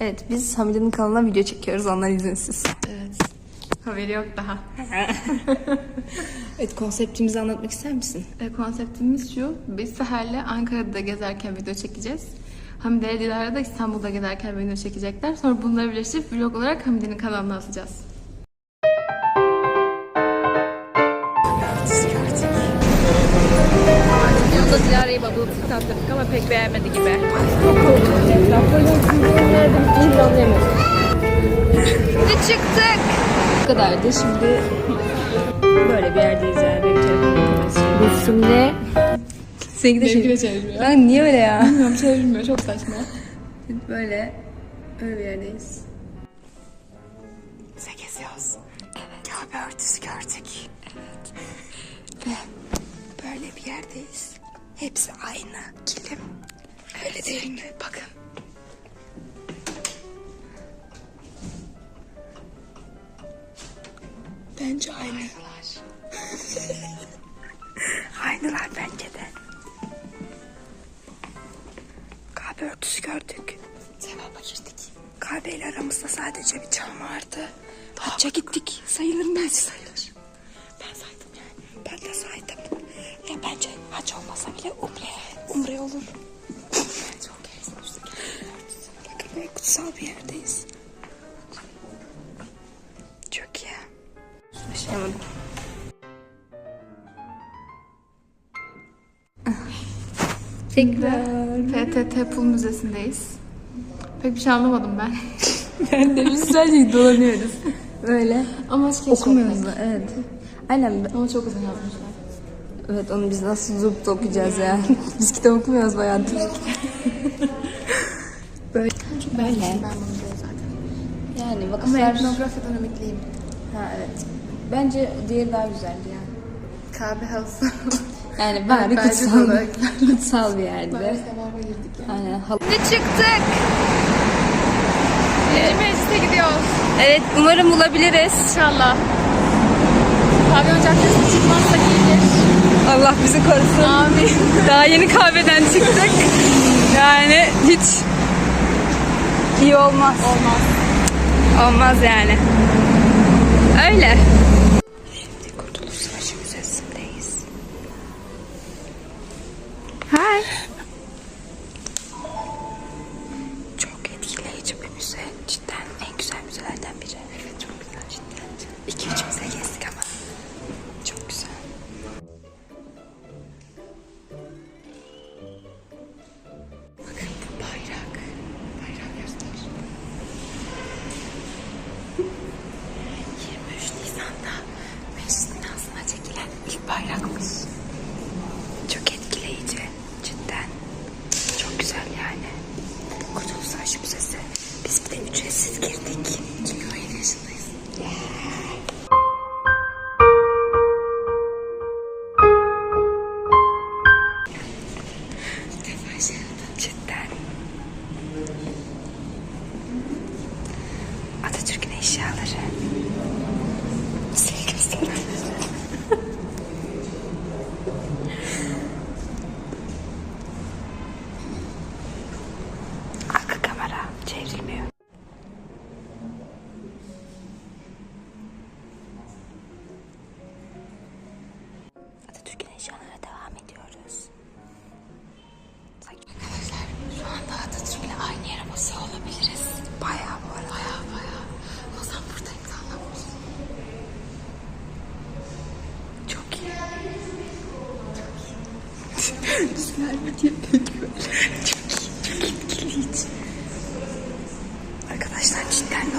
Evet biz Hamide'nin kanalına video çekiyoruz onlar izinsiz. Evet. Haberi yok daha. Evet konseptimizi anlatmak ister misin? E, konseptimiz şu. Biz Seher'le Ankara'da gezerken video çekeceğiz. Hamide ile Dilara da İstanbul'da gezerken video çekecekler. Sonra bunları birleştirip vlog olarak Hamide'nin kanalına atacağız. Yolda Dilara'yı bubble tea tattırdık ama pek beğenmedi gibi. Şimdi çıktık. Bu kadardı şimdi böyle bir yerdeyiz yani benim telefonum. Biz şimdi... Seninki de şey... çevirmiyor. Ben niye öyle ya? Bilmiyorum çevirmiyor. Çok saçma. Böyle öyle bir yerdeyiz. Bize geziyoruz. Evet. Kahve örtüsü gördük. Evet. Ve böyle bir yerdeyiz. Hepsi aynı. Kilim. Öyle değil mi? Bakın. Bence aynı. Aynılar. Bence de. Kahve örtüsü gördük. Sevaba girdik. Kahveyle aramızda sadece bir cam vardı. Hacca gittik. Sayılır mı? Bence sayılır. Ben saydım yani. Ben de saydım. Ya bence hac olmasa bile umre. Umre olur. Çok gezmiştik. Bakın kutsal bir yerdeyiz. Başlayamadım. Tekrar. PTT Pul Müzesi'ndeyiz. Pek bir şey anlamadım ben. Ben de biz sadece dolanıyoruz. Böyle. Ama hiç Okumuyoruz da evet. Aynen. Ama çok uzun yazmışlar. Evet onu biz nasıl zıpta okuyacağız ya. biz kitap okumuyoruz bayağıdır. Böyle. Böyle. Ben bunu zaten. Yani Ama vakıflar... etnografyadan ümitliyim. Ha evet. Bence diğeri daha güzeldi yani. Kahve havası. Yani bari bence kutsal, de kutsal bir yerde. Sevaba girdik yani. Aynen. Hal- Şimdi çıktık. Birinci meclise gidiyoruz. Evet umarım bulabiliriz. İnşallah. Pavyon Caddesi'ne çıkmazsak iyidir. Allah bizi korusun. Amin. Daha yeni kahveden çıktık. Yani hiç iyi olmaz. Olmaz. Olmaz yani. Öyle. Şimdi Kurtuluş Savaşı Müzesi'ndeyiz. Hi. Çok etkileyici bir müze. Cidden en güzel müzelerden biri. Evet çok güzel cidden. İki üç müze gezdik ücretsiz girdik.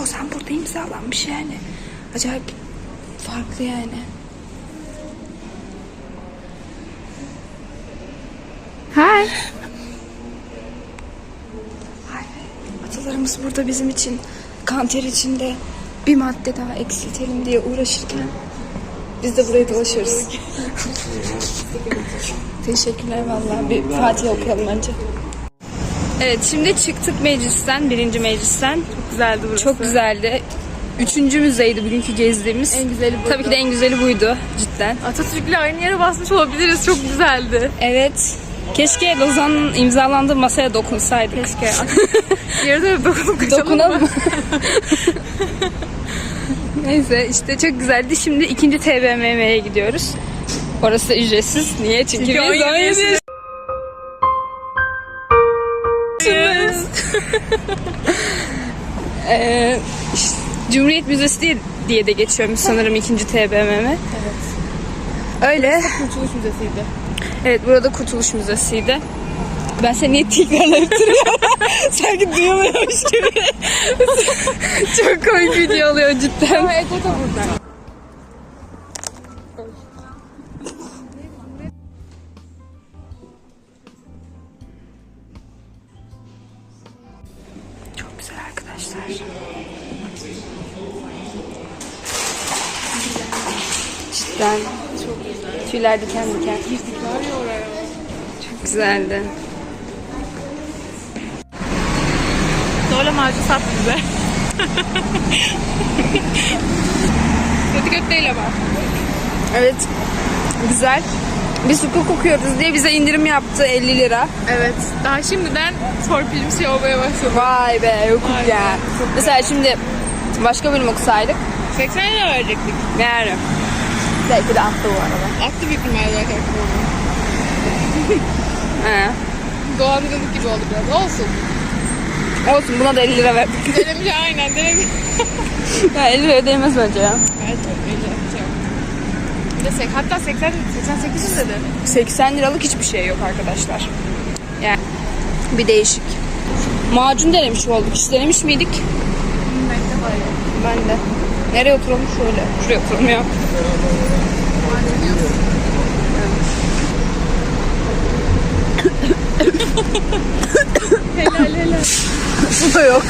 90 burada imzalanmış yani. Acayip farklı yani. Hi. Hi. Atalarımız burada bizim için kanter içinde bir madde daha eksiltelim diye uğraşırken biz de buraya dolaşıyoruz. Teşekkürler vallahi. Bir Fatiha okuyalım önce. Evet şimdi çıktık meclisten, birinci meclisten. Çok güzeldi burası. Çok güzeldi. Üçüncü müzeydi bugünkü gezdiğimiz. En güzeli buydu. Tabii ki de en güz'eli buydu cidden. Atatürk'le aynı yere basmış olabiliriz. Çok güzeldi. Evet. Keşke Lozan'ın imzalandığı masaya dokunsaydık. Keşke. Yarıda da dokunup kaçalım. Dokunalım. Neyse işte çok güzeldi. Şimdi ikinci TBMM'ye gidiyoruz. Orası ücretsiz. Niye? Çünkü, biz 17 Ee, işte Cumhuriyet Müzesi diye, diye de geçiyormuş sanırım ikinci TBMM. Evet. Öyle. Kurtuluş Müzesi'ydi. Evet burada Kurtuluş Müzesi'ydi. Ben seni niye tekrarlayıp duruyorum? Sanki duyamıyormuş gibi. Çok komik video oluyor cidden. Ego da burada. Cidden çok güzel. Tüyler diken diken. Çok güzeldi. Zorla macun sat bize. Kötü kötü değil ama. Evet. Güzel. Biz hukuk okuyoruz diye bize indirim yaptı 50 lira. Evet. Daha şimdiden torpilim şey olmaya başladı. Vay be hukuk ya. Mesela şimdi başka bölüm okusaydık 80 lira verecektik. yani. Belki de attı bu arada. Attı ihtimalle arkadaşlar. He. Dolandırıldık gibi oldu biraz. Olsun. Olsun buna da 50 lira verdik. Denemiş aynen. Denemiş. ya 50 lira ödeyemez bence ya. Evet. Öyle. Yok. Bir de sek, hatta 80, 88 dedi. 80 liralık hiçbir şey yok arkadaşlar. Yani bir değişik. Macun denemiş olduk. Hiç denemiş miydik? Ben de. Nereye oturalım? Şöyle. Şuraya oturalım ya. Helal helal. Su da yok.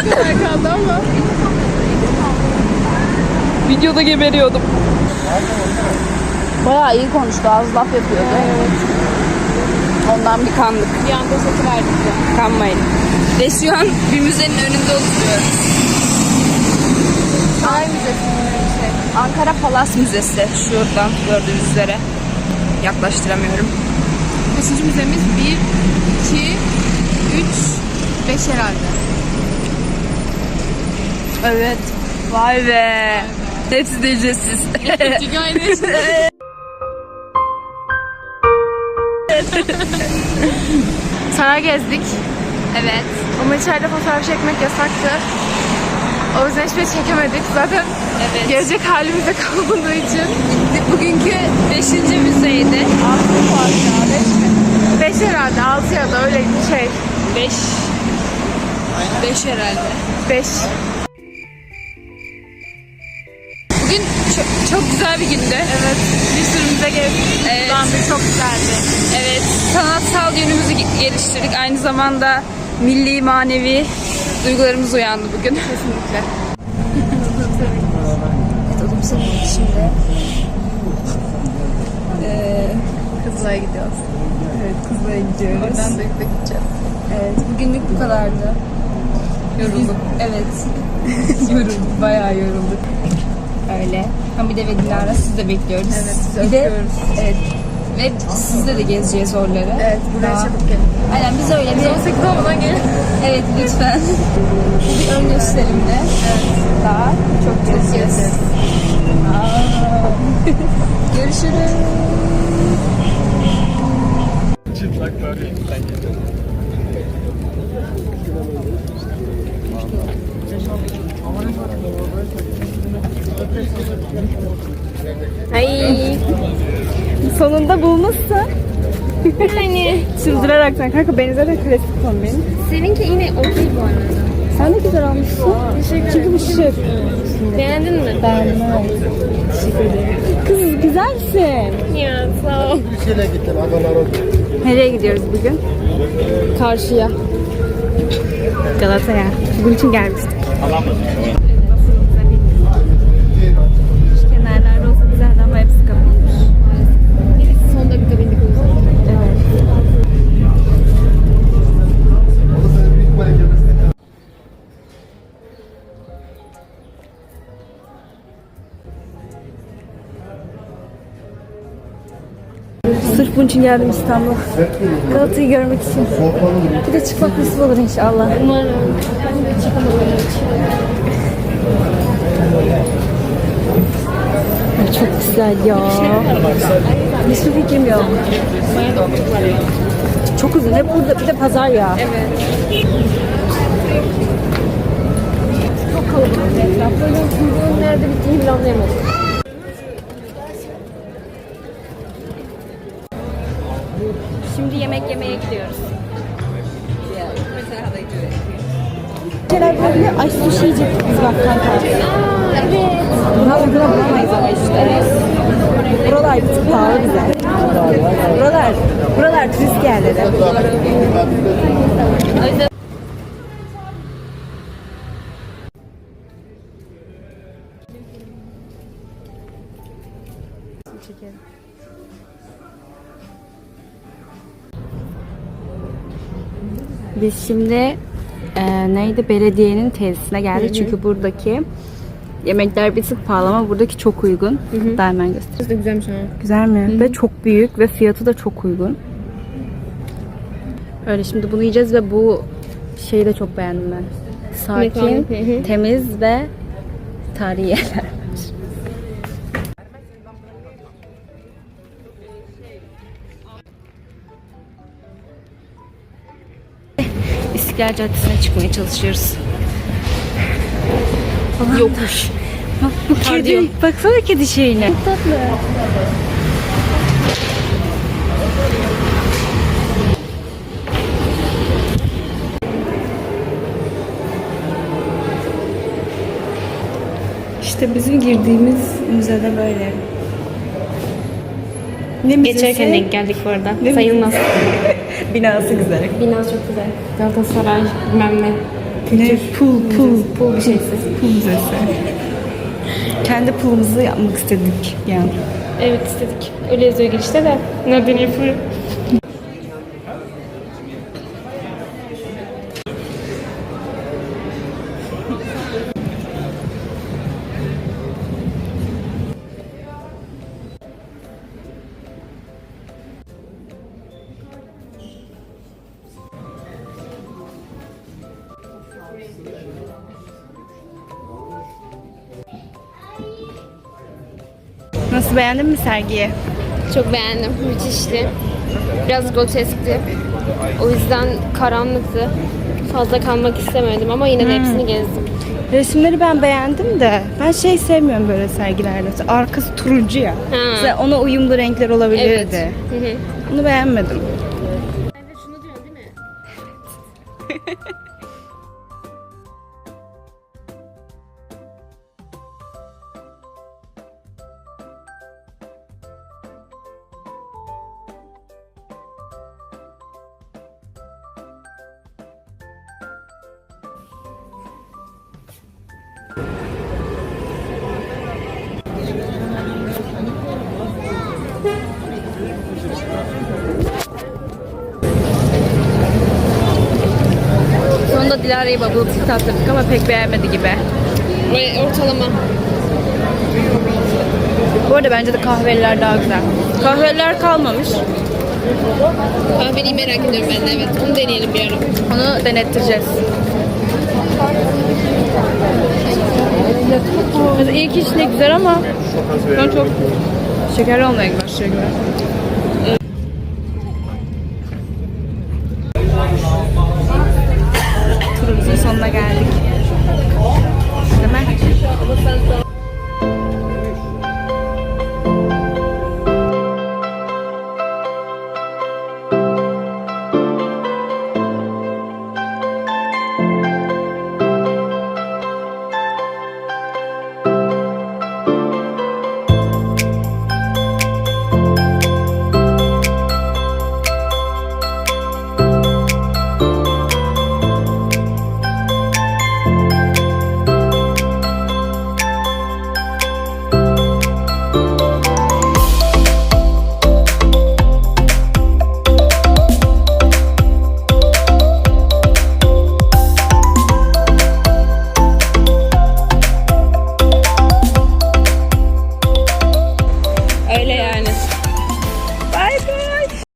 Kadar kaldı ama. Videoda geberiyordum. Bayağı iyi konuştu. Az laf yapıyordu. Ondan bir kandık. Bir anda sesi verdik de. Kanmayın. Ve şu an bir müzenin önünde oturuyoruz. Saray Müzesi'nin şey. Ankara Palas Müzesi. Şuradan gördüğünüz üzere. Yaklaştıramıyorum. Kaçıncı müzemiz? 1, 2, 3, 5 herhalde. Evet. Vay be. Hepsi de ücretsiz. Saray gezdik. evet. Ama içeride fotoğraf çekmek yasaktı. O yüzden hiçbir şey çekemedik. Zaten Evet. gezecek halimiz de kalmadığı için. Bugünkü 5. müzeydi. 5 herhalde, 6 ya da öyle bir şey. 5. 5 herhalde. 5. Bugün çok, çok güzel bir gündü. Evet. Bir sürü müze gezdik. Evet. Zandı çok güzeldi. Evet, sanatsal yönümüzü ge- geliştirdik. Aynı zamanda milli, manevi duygularımız uyandı bugün. Kesinlikle. Evet, otobüse bindik şimdi. Ee, Kızılay'a gidiyoruz. evet, kızlara gidiyoruz. Oradan da gideceğiz. Evet, bugünlük bu kadardı. Yorulduk. Evet. yorulduk, bayağı yorulduk. Öyle. Hamide ve Dilara siz de bekliyoruz. Evet, sizi Bir de, evet. Ve sizle de gezeceğiz oraları. Evet, buraya Daha- çabuk gelin. Aynen biz öyle Biz bir 18 olmadan gelin. Evet lütfen. Bu bir ön gösterimde. Evet. Daha çok gezeceğiz. Sonunda bulmuşsun. hani. Çıldıraraktan. Kanka benim zaten klasik kombin. Seninki yine okey bu arada. Sen de güzel olmuşsun. Çünkü bu şık. Beğendin mi? Beğendim. Teşekkür ederim. Kız güzelsin. Ya sağ ol. Nereye gidiyoruz bugün? Karşıya. Galata'ya. Bugün için gelmiştik. Kenarlarda Bunun için geldim İstanbul'a. Galata'yı görmek için. Bir de çıkmak nasıl olur inşallah. Umarım. Ay, Çok güzel ya. Hiçbir fikrim yok. Çok uzun. Hep burada bir de pazar ya. Evet. Çok kalabalık etraf. Böyle kuyruğun nerede bittiğini bile anlayamadım. Bunlar uyguna bulamayız. Buralar bir tık pahalı bize. Buralar, buralar turist yerleri. Biz şimdi e, neydi belediyenin tesisine geldik çünkü buradaki yemekler bir tık pahalı ama buradaki çok uygun. Daha hemen göstereyim. Burası da güzelmiş ha. Güzel mi? Ve çok büyük ve fiyatı da çok uygun. Öyle şimdi bunu yiyeceğiz ve bu şeyi de çok beğendim ben. Sakin, hı hı. temiz ve tarihi yerler. İstiklal Caddesi'ne çıkmaya çalışıyoruz. Yokuş. Bak bu kedi. Baksana kedi şeyine. tatlı. İşte bizim girdiğimiz müzede böyle. Ne müzesi? Geçerken denk geldik bu arada. Sayılmaz. Binası güzel. Binası çok güzel. Galatasaray bilmem ne. Ne? Pul, pul. Pul bir şeysiz. Pul müzesi. Kendi pulumuzu yapmak istedik yani. Evet istedik. Öyle yazıyor girişte de. Nereden yapıyor? Nasıl beğendin mi sergiyi? Çok beğendim. Müthişti. Biraz groteskti. O yüzden karanlıktı. Fazla kalmak istemedim ama yine de hepsini gezdim. Resimleri ben beğendim de ben şey sevmiyorum böyle sergilerde. Mesela Arkası turuncu ya. Mesela ona uyumlu renkler olabilirdi. Evet. Hı hı. Onu beğenmedim. Sonunda Dilara'yı bubble tea tattırdık ama pek beğenmedi gibi. Ve ortalama. Bu arada bence de kahveliler daha güzel. Kahveliler kalmamış. Kahveliyi merak ediyorum ben de evet. Onu deneyelim bir ara. Onu denettireceğiz. Mesela ilk içinde güzel ama sonra çok şekerli olmaya başlıyor